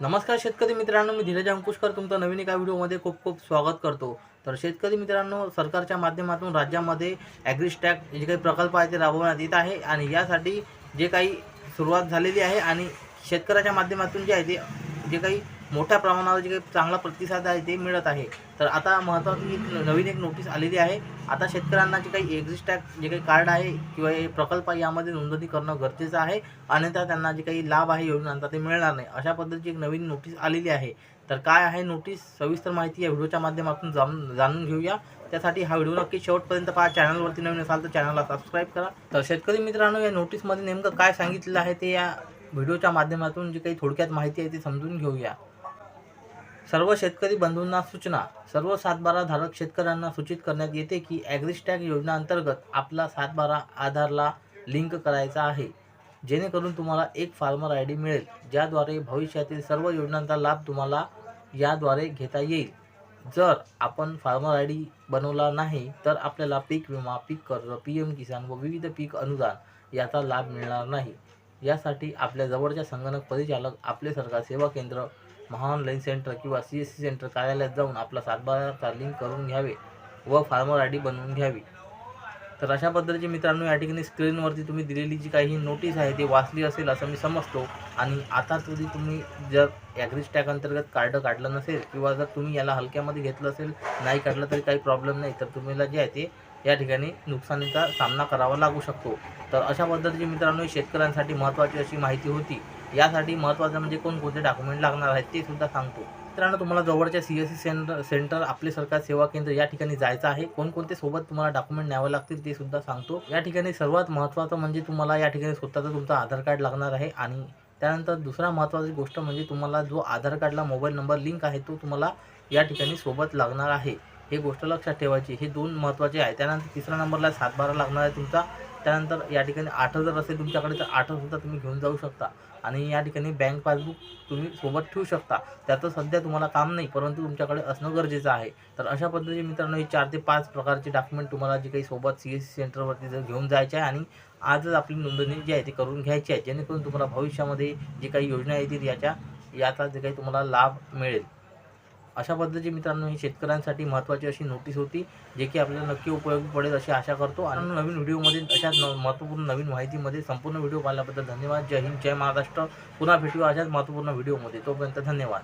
नमस्कार शेतकरी मित्रांनो मी धीरज अंकुशकर. तुमचं नवीन एका व्हिडिओमध्ये खूप खूप स्वागत करतो. तर शेतकरी मित्रांनो सरकारच्या माध्यमातून राज्यामध्ये ॲग्रिस्टॅक जे काही प्रकल्प आहे ते राबवण्यात येत आहे आणि यासाठी जे काही सुरुवात झालेली आहे आणि शेतकऱ्याच्या माध्यमातून जे आहे ते जे काही मोठ्या प्रमाणावर जे काही चांगला प्रतिसाद आहे ते मिळत आहे. तर आता महत्त्वाची एक नवीन एक नोटीस आलेली आहे. आता शेतकऱ्यांना जे काही एक्झिस्टॅक जे काही कार्ड आहे किंवा हे प्रकल्प आहे यामध्ये नोंदणी करणं गरजेचं आहे. अन्यथा त्यांना जे काही लाभ आहे योजनांचा ते मिळणार नाही. अशा पद्धतीची एक नवीन नोटीस आलेली आहे. तर काय आहे नोटीस सविस्तर माहिती या व्हिडिओच्या माध्यमातून जाणून जाणून घेऊया. त्यासाठी हा व्हिडिओ नक्की शेवटपर्यंत पहा. चॅनलवरती नवीन असाल तर चॅनलला सबस्क्राईब करा. तर शेतकरी मित्रांनो या नोटीसमध्ये नेमकं काय सांगितलेलं आहे ते या व्हिडिओच्या माध्यमातून जी काही थोडक्यात माहिती आहे ती समजून घेऊया. सर्व शेतकरी बंधूंना सूचना. सर्व सातबारा धारक शेतकऱ्यांना सूचित करण्यात येते की ॲग्रिस्टॅग योजनांतर्गत आपला सातबारा आधारला लिंक करायचा आहे. जेणेकरून तुम्हाला एक फार्मर आय डी मिळेल ज्याद्वारे भविष्यातील सर्व योजनांचा लाभ तुम्हाला याद्वारे घेता येईल. जर आपण फार्मर आय डी बनवला नाही तर आपल्याला पीक विमा पीक कर्ज पी एम किसान व विविध पीक अनुदान याचा लाभ मिळणार नाही. यासाठी आपल्या जवळच्या संगणक परिचालक आपले सरकार सेवा केंद्र महाऑनलाईन सेंटर किंवा सी एस सी सेंटर कार्यालयात जाऊन आपला सातबारा लिंक करून घ्यावे व फार्मर आय डी बनवून घ्यावी. तर अशा पद्धतीचे मित्रांनो या ठिकाणी स्क्रीनवरती तुम्ही दिलेली जी काही नोटीस आहे ती वाचली असेल असं मी समजतो. आणि आता तरी तुम्ही जर ॲग्रिस्टॅक अंतर्गत कार्ड काढलं नसेल किंवा जर तुम्ही याला हलक्यामध्ये घेतलं असेल नाही काढलं तरी काही प्रॉब्लेम नाही. तर तुम्हाला जे आहे ते या ठिकाणी नुकसानीचा सामना करावा लागू शकतो. तर अशा पद्धतीची मित्रांनो शेतकऱ्यांसाठी महत्त्वाची अशी माहिती होती. यासाठी महत्त्वाचं म्हणजे कोणकोणते डॉक्युमेंट लागणार आहेत ते सुद्धा सांगतो. मित्रांनो तुम्हाला जवळच्या C S C centre centre आपले सरकार सेवा केंद्र या ठिकाणी जायचं आहे. कोणकोणते सोबत तुम्हाला डॉक्युमेंट न्यावं लागतील ते सुद्धा सांगतो. या ठिकाणी सर्वात महत्त्वाचं म्हणजे तुम्हाला या ठिकाणी स्वतःचं तुमचं आधार कार्ड लागणार आहे आणि त्यानंतर दुसरा महत्त्वाची गोष्ट म्हणजे तुम्हाला जो आधार कार्डला मोबाईल नंबर लिंक आहे तो तुम्हाला या ठिकाणी सोबत लागणार आहे. हे गोष्ट लक्षात ठेवायची. हे दोन महत्त्वाचे आहे. त्यानंतर तिसऱ्या नंबरला सातबारा लागणार आहे तुमचा. त्यानंतर या ठिकाणी आठ जर असेल तुमच्याकडे तर आठ सुद्धा तुम्ही घेऊन जाऊ शकता. आणि या ठिकाणी बँक पासबुक तुम्ही सोबत ठेवू शकता. त्याचं सध्या तुम्हाला काम नाही परंतु तुमच्याकडे असणं गरजेचं आहे. तर अशा पद्धतीने मित्रांनो हे चार ते पाच प्रकारचे डॉक्युमेंट तुम्हाला जे काही सोबत सी एस सी सेंटरवरती जर घेऊन जायचे आहे आणि आजच आपली नोंदणी जी आहे ती करून घ्यायची आहे जेणेकरून तुम्हाला भविष्यामध्ये जे काही योजना येतील याच्या याचा जे काही तुम्हाला लाभ मिळेल. अशा पद्धतीची मित्रांनो ही शेतकऱ्यांसाठी महत्त्वाची अशी नोटीस होती जे की आपल्याला नक्की उपयोगी पडेल अशी आशा करतो. आणि नवीन व्हिडिओमध्ये अशाच महत्त्वपूर्ण नवीन माहितीमध्ये संपूर्ण व्हिडिओ पाहिल्याबद्दल धन्यवाद. जय हिंद जय महाराष्ट्र. पुन्हा भेटूया अशाच महत्त्वपूर्ण व्हिडिओमध्ये तोपर्यंत धन्यवाद.